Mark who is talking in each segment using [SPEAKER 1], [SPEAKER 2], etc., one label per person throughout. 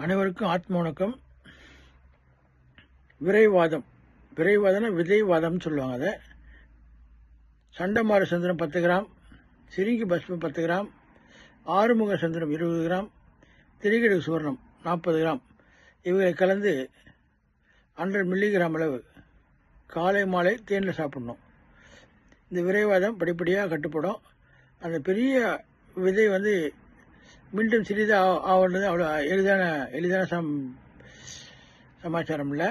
[SPEAKER 1] அனைவருக்கும் ஆத்ம வணக்கம். விரைவாதம். விரைவாதம்னா விதைவாதம்னு சொல்லுவாங்க அதை. சண்டமார சந்திரம் பத்து கிராம் சிரிங்கி பஸ்மம் பத்து கிராம் ஆறுமுக சந்திரம் இருபது கிராம் திரிகடு சுவர்ணம் நாற்பது கிராம். இவைகளை கலந்து ஹண்ட்ரட் மில்லிகிராம் அளவு காலை மாலை தேனில் சாப்பிட்ணும். இந்த விரைவாதம் படிப்படியாக கட்டுப்படும். அந்த பெரிய விதை வந்து மீண்டும் சிறிதாக ஆகிறது அவ்வளோ எளிதான எளிதான சம் சமாச்சாரம் இல்லை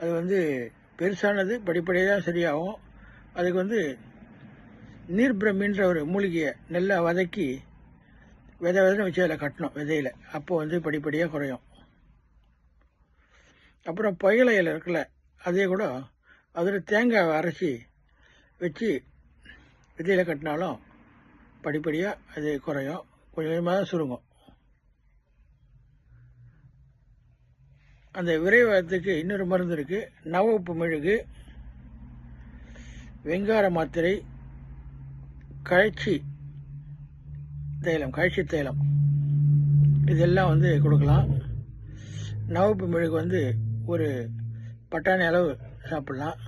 [SPEAKER 1] அது வந்து பெருசானது படிப்படியாக தான் சரியாகும். அதுக்கு வந்து நீர்பிரமின்ற ஒரு மூலிகையை நல்லா வதக்கி விதை விதைன்னு வச்சு அதில் கட்டணும் விதையில். அப்போ வந்து படிப்படியாக குறையும். அப்புறம் புயலையில் இலை இருக்குல்ல அதே கூட அதில் தேங்காய் அரைச்சி வச்சு விதையில் கட்டினாலும் படிப்படியாக அது குறையும். கொஞ்சமாக தான் சுருங்கும். அந்த விரைவாதத்துக்கு இன்னொரு மருந்து இருக்குது நவ உப்பு மெழுகு வெங்கார மாத்திரை கழச்சி தைலம் கழச்சி தைலம். இதெல்லாம் வந்து கொடுக்கலாம். நவப்பு மெழுகு வந்து ஒரு பட்டாணி அளவு சாப்பிட்லாம்.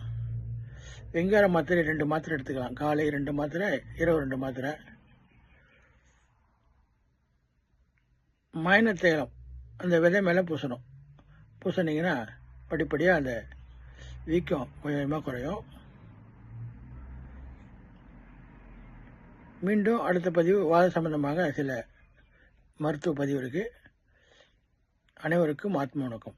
[SPEAKER 1] வெங்கார மாத்திரை ரெண்டு மாத்திரை எடுத்துக்கலாம். காலை ரெண்டு மாத்திரை இரவு ரெண்டு மாத்திரை. மயன தைலம் அந்த விதை மேலே பூசணும். பூசினீங்கன்னா படிப்படியாக அந்த வீக்கம் கொஞ்சம் கொஞ்சமாக குறையும். மீண்டும் அடுத்த பதிவு வாத சம்பந்தமாக சில மருத்துவ பதிவு இருக்குது அனைவருக்கும் ஆத்ம வணக்கம்.